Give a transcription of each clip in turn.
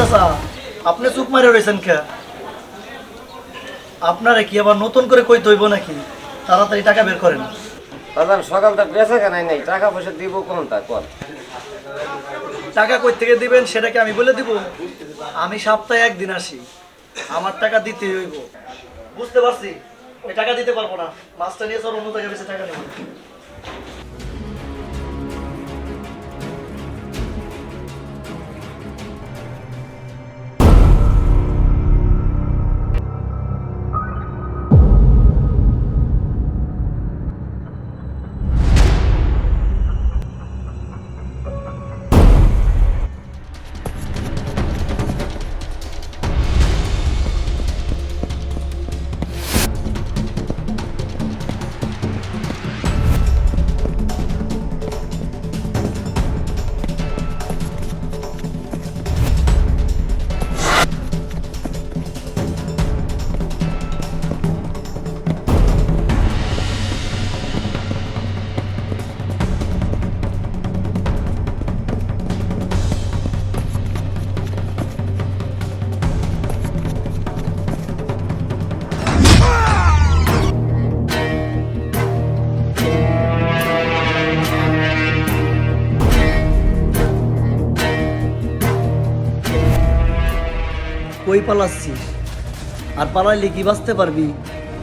চাচা আপনি চুপ মারে রয়েছেন কে? আপনারে কি আবার নতুন করে কই তৈব নাকি? তাড়াতাড়ি টাকা বের করেন। বাজান সকালটা বেঁচে কেনাই নাই টাকা পয়সা দিব কোনটা? কর টাকা কই থেকে দিবেন সেটাকে আমি বলে দিব? আমি সপ্তাহে একদিন আসি আমার টাকা দিতে হইব। বুঝতে পারছি? ওই টাকা দিতে পারব না। মাছটা নিয়ে চল অন্য টাকা বেশি টাকা নেব। কই পালাচ্ছিস আর পালাইলে কি বাঁচতে পারবি?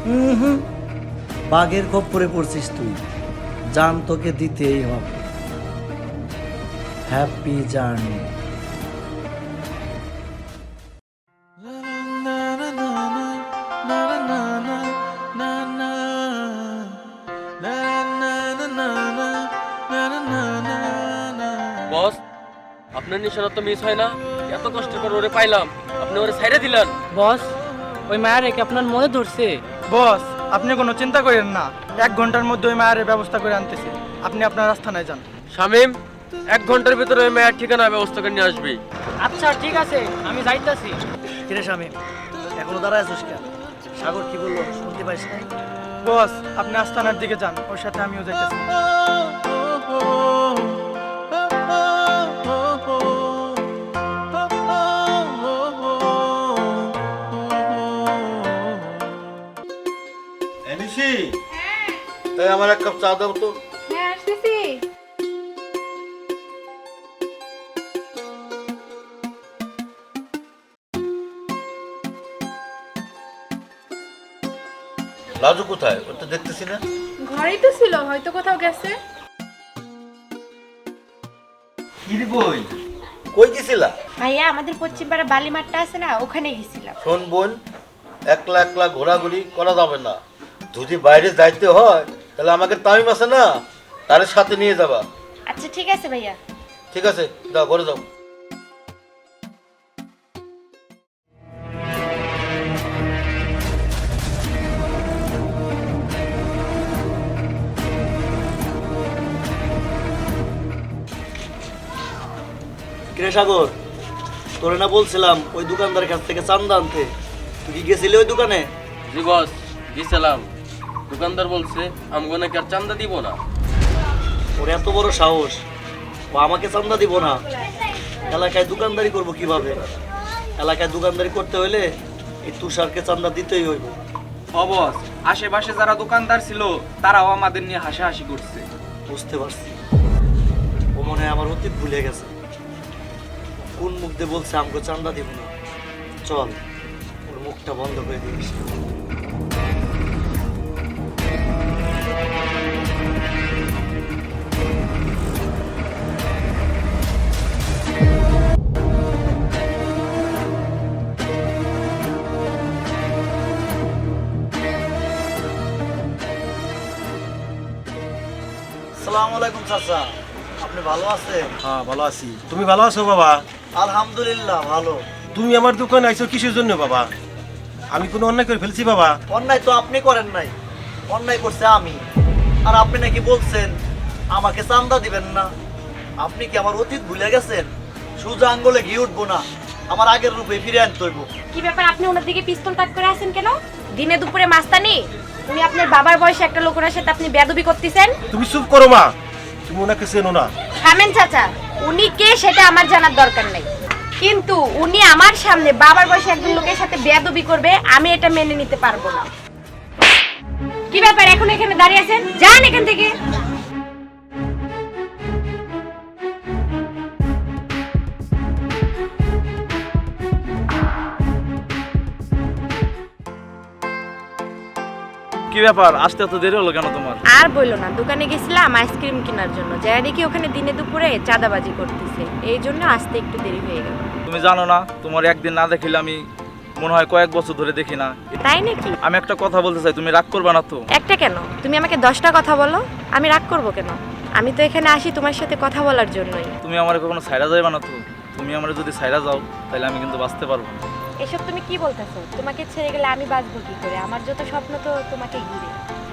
হুম বাঘের খপ্পরে পড়ছিস তুই। জান তোকে দিতেই হবে। হ্যাপি জার্নি বস, আপনার নিশানা তো মিস হয় না। এত কষ্ট করে ওরে পাইলাম। আপনি ওরে দিলেন। বস ওই মায়ের রেখে আপনার মনে ধরছে। বস আপনি কোনো চিন্তা করেন না। এক ঘণ্টার মধ্যে ওই মায়ের ব্যবস্থা করে আনতেছি। আপনি আপনার আস্থানায় যান। শামিম এক ঘণ্টার ভিতরে ওই মেয়ের ঠিকানা ব্যবস্থা করে নিয়ে আসবি। আচ্ছা ঠিক আছে আমি যাইতাছি। কিরে স্বামী এখনও দাঁড়ায় আছিস কেন? সাগর কি বলল? শুনতে পাইস না? বস আপনি আস্থানার দিকে যান ওর সাথে আমিও যাইতেছি। আমার এক কাপ চা দাও তো। হ্যাঁ আসতেছি। লাজু কোথায়? ওর তো দেখতেছি না। ঘরেই তো ছিল হয়তো কোথাও গেছে। কি বই কই গেছিলা? ভাইয়া আমাদের পশ্চিম পাড়া বালি মাঠটা আছে না ওখানে গেছিলাম। শোন বোন একলা একলা ঘোরাঘুরি করা যাবে না। যদি বাইরে যাইতে হয় তাহলে আমাকে তামিম আছে না? তার সাথে নিয়ে যাবা। আচ্ছা ঠিক আছে ভাইয়া। ঠিক আছে? যাও ঘরে যাও। কিরে সাগর তোরে না বলছিলাম ওই দোকানদারের কাছ থেকে চান্দা আনতে। তুই কি গেছিলি ওই দোকানে? জি বস দিছিলাম দোকানদার বলছে আমগো নাকি আর চান্দা দিব না। ওর এত বড় সাহস। ও আমাকে চান্দা দিব না। এলাকায় দোকানদারি করব কীভাবে? এলাকায় দোকানদারি করতে হলে এই তুষারকে চান্দা দিতেই হইব। অবস আশেপাশে যারা দোকানদার ছিল তারাও আমাদের নিয়ে হাসাহাসি করছে। বুঝতে পারছি। ও মনে হয় আমার অতীত ভুলে গেছে। কোন মুখ দিয়ে বলছে আমাকে চান্দা দিব না। চল ওর মুখটা বন্ধ করে দিস সালাম আলাইকুম চাচা। আপনি ভালো আছেন? হ্যাঁ ভালো আছি। তুমি ভালো আছো বাবা? আলহামদুলিল্লাহ ভালো। তুমি আমার দোকানে আইছো কিসের জন্য বাবা? আমি কোনো অন্যায় করে ফেলছি বাবা। অন্যায় তো আপনি করেন নাই। অন্যায় করছে আমি। আর আপনি নাকি বলছেন আমাকে চান্দা দিবেন না। আপনি কি আমার অতীত ভুলে গেছেন? সুজা আঙ্গলে ঘি উঠবো না। আমার আগের রূপে ফিরে আনতে হইব। কি ব্যাপার আপনি ওনার দিকে পিস্তল তাক করে আছেন কেন? দিনে দুপুরে মাস্তানি উনি আপনার বাবার বয়সে একটা লোকের সাথে আপনি বেয়াদবি করতেছেন? তুমি চুপ করো মা তুমি ওনাকে চেনো না। থামেন চাচা উনি কে সেটা আমার জানার দরকার নেই। কিন্তু উনি আমার সামনে বাবার বয়সে একজন লোকের সাথে বেয়াদবি করবে আমি এটা মেনে নিতে পারব না। কি ব্যাপার এখন এখানে দাঁড়িয়ে আছেন? যান এখান থেকে। ব্যাপার আসতে এত দেরি হলো কেন তোমার? আর বলল না দোকানে গেছিলাম আইসক্রিম কেনার জন্য। যাই দেখি ওখানে দিনে দুপুরে চাঁদাবাজি করতেছে। এই জন্য আসতে একটু দেরি হয়ে গেল। তুমি জানো না তোমার একদিন না দেখিলে আমি মনে হয় কয়েক বছর ধরে দেখি না। তাই নাকি? আমি একটা কথা বলতে চাই তুমি রাগ করবে না তো? একটা কেন? তুমি আমাকে দশটা কথা বলো আমি রাগ করব কেন? আমি তো এখানে আসি তোমার সাথে কথা বলার জন্যই। তুমি আমার কখনো সাইরা যাইবা না তো? তুমি আমার যদি সাইরা যাও তাহলে আমি কিন্তু বাঁচতে পারব না। এসব তুমি কি বলতেছো? তোমাকে ছেড়ে গেলে আমি বাঁচবো কি করে? আমার যত স্বপ্ন তো তোমাকে ঘিরে।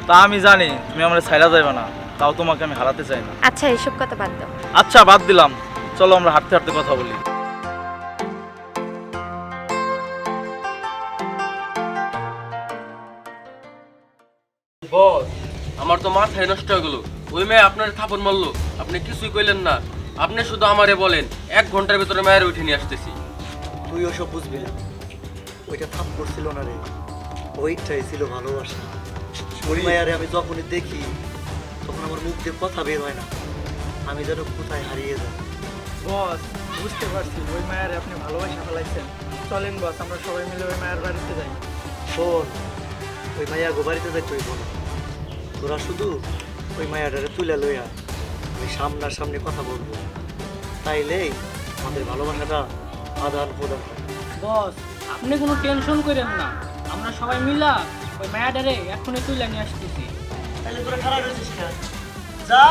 তা আমি জানি তুমি আমার সাইরা যাইবা না। তাও তোমাকে আমি হারাতে চাই না। আচ্ছা এসব কথা বাদ দাও। আচ্ছা বাদ দিলাম। চলো আমরা হাঁটতে হাঁটতে কথা বলি। বস আমার তো মাথায় নষ্ট হয়ে গেল। ওই মেয়ে আপনার থাপন মারলো। আপনি কিছুই কইলেন না। আপনি শুধু আমারে বলেন এক ঘণ্টার ভিতরে মায়ের উঠে নিয়ে আসতেছি। তুই ওসব বুঝবি না। ওইটা থাপ করছিল না রে। ওইটাই ছিল ভালোবাসা। ওই মায়ারে আমি যখনই দেখি তখন আমার মুখ দিয়ে কথা বের হয় না। আমি যেন কোথায় হারিয়ে যাই। বস বুঝতে পারছি ওই মায়ের আপনি ভালোবাসা ফেলাইছেন। চলেন বস আমরা সবাই মিলে ওই মায়ের বাড়িতে যাই। শোন ওই মায়া গো বাড়িতে যাই তুই বল তোরা শুধু ওই মায়াটারে তুলে লইয়া আমি সামনাসামনি কথা বলব। তাইলেই আমাদের ভালোবাসাটা আদান প্রদান বস আপনি কোনো টেনশন করেন না। আমরা সবাই মিলা ওই ম্যাডারে এখনই তুলে নিয়ে আসতেছি। তাহলে তোরা খারাপ হয়েছিস যা।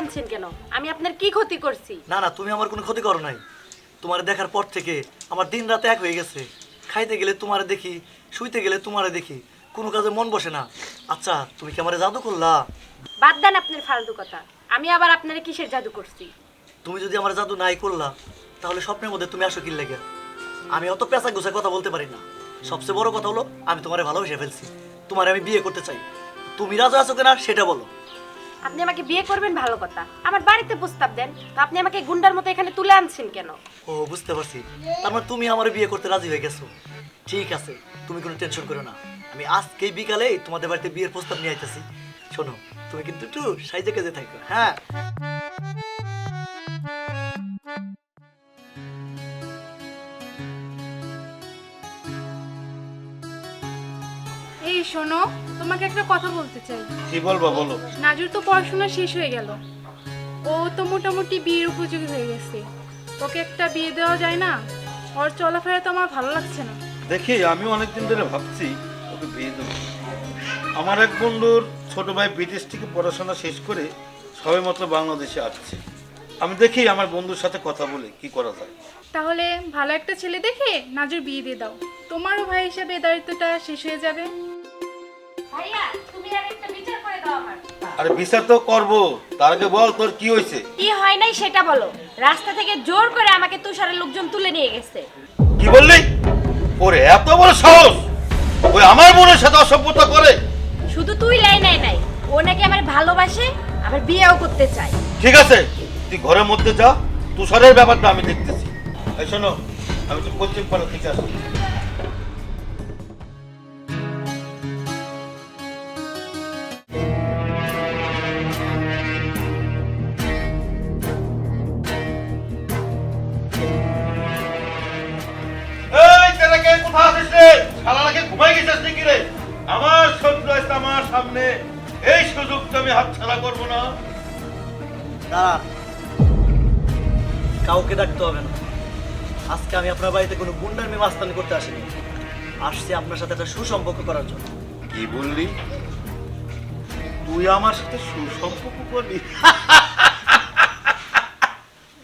আনছেন কেন? আমি আপনার কি ক্ষতি করছি? না না তুমি আমার কোনো ক্ষতি করো নাই। তোমার দেখার পর থেকে আমার দিন রাত এক হয়ে গেছে। খাইতে গেলে তোমারে দেখি শুইতে গেলে তোমারে দেখি। কোনো কাজে মন বসে না। আচ্ছা তুমি কি আমারে জাদু করলা? বাদ দেন আপনার ফালতু কথা। আমি আবার আপনার কিসের জাদু করছি? তুমি যদি আমার জাদু নাই করলা তাহলে স্বপ্নের মধ্যে তুমি আসো কি লেগে? আমি অত পেঁচা গোছা কথা বলতে পারি না। সবচেয়ে বড় কথা হলো আমি তোমারে ভালোবেসে ফেলছি। তোমারে আমি বিয়ে করতে চাই। তুমি রাজা আছো কিনা সেটা বলো। আপনি আমাকে বিয়ে করবেন ভালো কথা। আমার বাড়িতে প্রস্তাব দেন তো আপনি আমাকে গুন্ডার মতো এখানে তুলে আনছেন কেন? ও বুঝতে পারছি। তার মানে তুমি আমার বিয়ে করতে রাজি হয়ে গেছো। ঠিক আছে তুমি কোনো টেনশন করো না। আমি আজকেই বিকালেই তোমাদের বাড়িতে বিয়ের প্রস্তাব নিয়ে আইতেছি। শোনো তুমি কিন্তু একটু সাইজে কেজে থাকবে হ্যাঁ? এই শোনো তোমাকে একটা কথা বলতে চাই। কি বলব বলো। নাজুর তো পড়াশোনা শেষ হয়ে গেল। ও তো মোটামুটি বিয়ের উপযোগী হয়ে গেছে। ওকে একটা বিয়ে দেওয়া যায় না। ওর চলাফেরা তো আমার ভালো লাগছে না। দেখি আমি অনেকদিন ধরে ভাবছি ওকে বিয়ে দেবো। আমার এক বন্ধুর ছোট ভাই বিদেশ থেকে পড়াশোনা শেষ করে সবে মাত্র বাংলাদেশে আসছে। আমি দেখি আমার বন্ধুর সাথে কথা বলে কি করা যায়। তাহলে ভালো একটা ছেলে দেখে নাজুর বিয়ে দিয়ে দাও। তোমারও ভাই হিসেবে দায়িত্বটা শেষ হয়ে যাবে। ভাইয়া তুমি আর একটা বিচার করে দাও আমার। আরে বিচার তো করব। তার আগে বল তোর কি হয়েছে? কি হয় নাই সেটা বলো। রাস্তা থেকে জোর করে আমাকে তুষারের লোকজন তুলে নিয়ে গেছে। কি বললি? ওরে এত বড় সাহস! ওই আমার বোনের সাথে অসভ্যতা করে। শুধু তুই লাই নাই নাই ও নাকি আমার ভালোবাসে আবার বিয়েও করতে চায়। ঠিক আছে তুই ঘরের মধ্যে যা তুষারের ব্যাপারটা আমি দেখতেছি। এই শোনো আমি তো পশ্চিম পাড়া থেকে আসি সামনে এই সুযোগটা আমি হাতছাড়া করব না। দাঁড়ান কাউকে ডাকতে হবে না। আজকে আমি আপনার বাড়িতে কোনো গুন্ডামি মাস্তানি করতে আসিনি। আসছি আপনার সাথে একটা সুসম্পর্ক করার জন্য। কি বললি? তুই আমার সাথে সুসম্পর্ক করলি?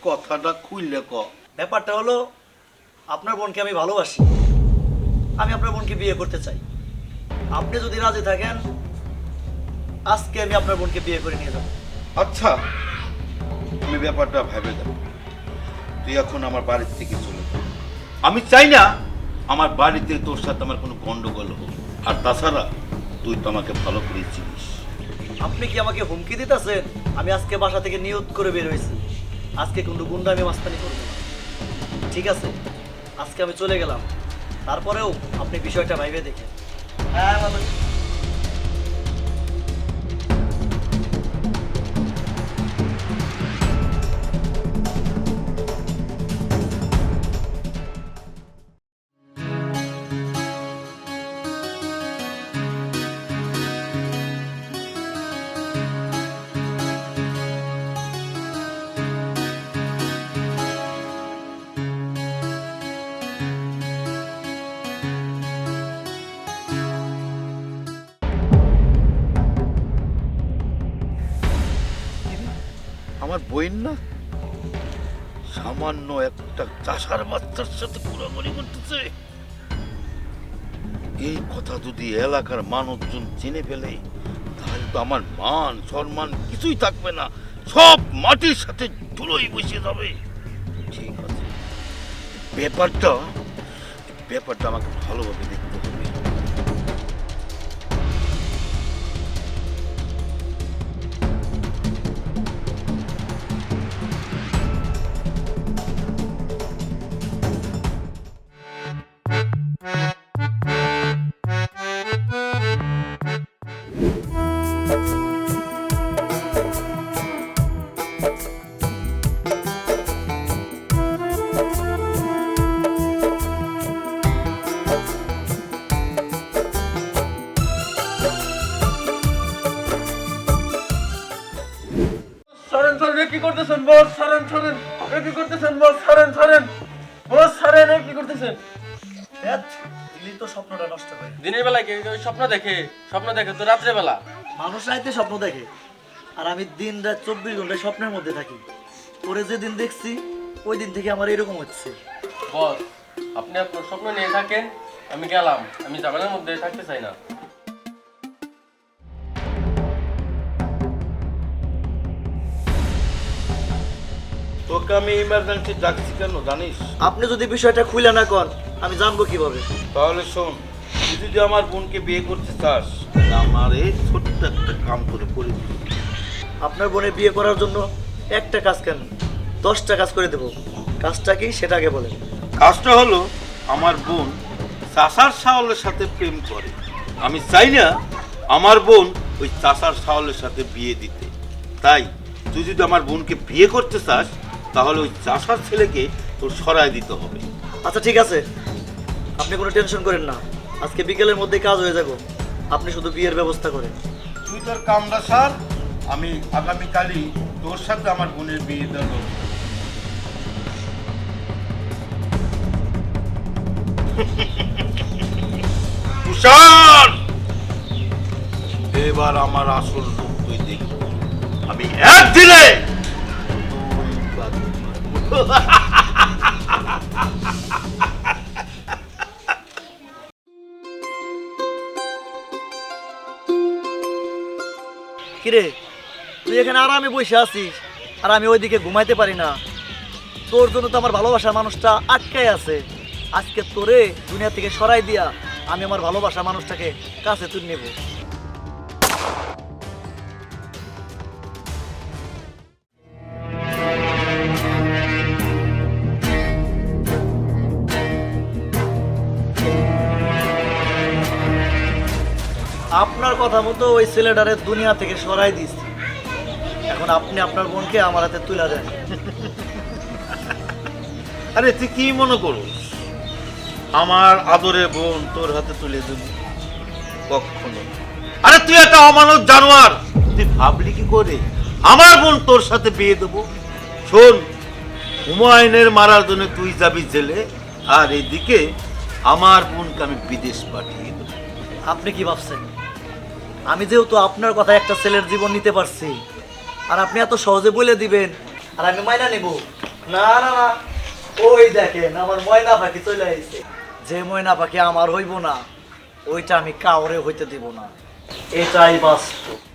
কথাটা খুললে ক। ব্যাপারটা হলো আপনার বোনকে আমি ভালোবাসি। আমি আপনার বোনকে বিয়ে করতে চাই। আপনি যদি রাজি থাকেন আজকে আমি আপনার বোনকে বিয়ে করে নিয়ে যাব। আচ্ছা তুমি ব্যাপারটা ভেবে দেব তুই এখন আমার বাড়ির থেকে চলে যা। আমি চাই না আমার বাড়িতে তোর সাথে আমার কোনো গন্ডগোল হোক। আর তাছাড়া তুই তো আমাকে ভালো করে চিনিস। আপনি কি আমাকে হুমকি দিতেছেন? আমি আজকে বাসা থেকে নিয়ত করে বের হয়েছি। আজকে কোনো গুন্ডামি মাস্তানি করব না। ঠিক আছে আজকে আমি চলে গেলাম। তারপরেও আপনি বিষয়টা ভাইবে দেখেন। হ্যাঁ আমার বইন না? সামান্য একটা চাষার বাচ্চার সাথে ঘোরাঘুরি করতেছে। এই কথা যদি এলাকার মানুষজন জেনে ফেলে, তাহলে তো আমার মান, সম্মান কিছুই থাকবে না। সব মাটির সাথে ধুলোই বসে যাবে। ঠিক আছে। ব্যাপারটা ব্যাপারটা আমাকে ভালোভাবে দেখতে কি করতেছেন? বস সরেন সরেন। এ কি করতেছেন? বস সরেন সরেন। বস সরেন এ কি করতেছেন? দিলি তো স্বপ্নটা নষ্ট করে দিনের বেলায় কেউ কেউ স্বপ্ন দেখে স্বপ্ন দেখে তো রাত্রে বেলা। মানুষ রাইতে স্বপ্ন দেখে। আর আমি দিন রাত চব্বিশ ঘন্টায় স্বপ্নের মধ্যে থাকি। পরে যেদিন দেখছি ওই দিন থেকে আমার এরকম হচ্ছে। বস আপনি আপনার স্বপ্ন নিয়ে থাকেন আমি গেলাম। আমি জামানের মধ্যে থাকতে চাই না। তোকে আমি ইমার্জেন্সি ডাকছি কেন জানিস? আপনি যদি বিষয়টা খুলে না কর আমি জানব কীভাবে? তাহলে শোন তুই যদি আমার বোনকে বিয়ে করতে চাস তাহলে আমার এই ছোট্ট একটা কাম করে করে দিবি। আপনার বোনের বিয়ে করার জন্য একটা কাজ কেন? দশটা কাজ করে দেবো। কাজটা কি? সেটা আগে বলেন। কাজটা হলো আমার বোন চাষার সাওয়ালের সাথে প্রেম করে। আমি চাই না আমার বোন ওই চাষার সাওয়ালের সাথে বিয়ে দিতে। তাই তুই যদি আমার বোনকে বিয়ে করতে চাস তাহলে ওই চাষার ছেলেকে তোর সরায় দিতে হবে। আচ্ছা ঠিক আছে। আপনি কোনো টেনশন করেন না। আজকে বিকেলের মধ্যে কাজ হয়ে যাব। আপনি শুধু বিয়ের ব্যবস্থা করেন। তুই তোর কামটা সার। আমি আগামীকালই তোর সাথে আমার বোনের বিয়ে দেবো। তুষার! এবার আমার আসল রূপ তুই দেখবি। আমি এক দিলে এখানে আরামে বসে আছিস আর আমি ওইদিকে ঘুমাইতে পারি না। তোর জন্য তো আমার ভালোবাসার মানুষটা আটকাই আছে। আজকে তোরে দুনিয়া থেকে সরাই দিয়া আমি আমার ভালোবাসা মানুষটাকে কাছে তুই নেব। আপনার কথা মতো ওই ছেলেটারে দুনিয়া থেকে সরাই দিস এখন আপনি আপনার বোনকে আমার হাতে তুলে দেন। আরে, তুই কি মনে করস? আমার আদরে বোন তোর হাতে তুলে দেব। কখনো। আরে, তুই একটা অমানব জানোয়ার। তুই ভাবলি কি করে? আমার বোন তোর সাথে বিয়ে দেবো। শোন, হুমায়ুনের মারার জন্য তুই যাবি জেলে, আর এদিকে আমার বোনকে আমি বিদেশ পাঠিয়ে দেবো। আপনি কি ভাবছেন? আমি যেহেতু আপনার কথা একটা ছেলের জীবন নিতে পারছি আর আপনি এত সহজে বলে দিবেন, আর আমি ময়না নেব। না না না। ওই দেখেন, আমার ময়না পাখি চলে আসছে যে ময়না পাখি আমার হইব না, ওইটা আমি কাউরে হইতে দিব না। এটাই বাস্তব।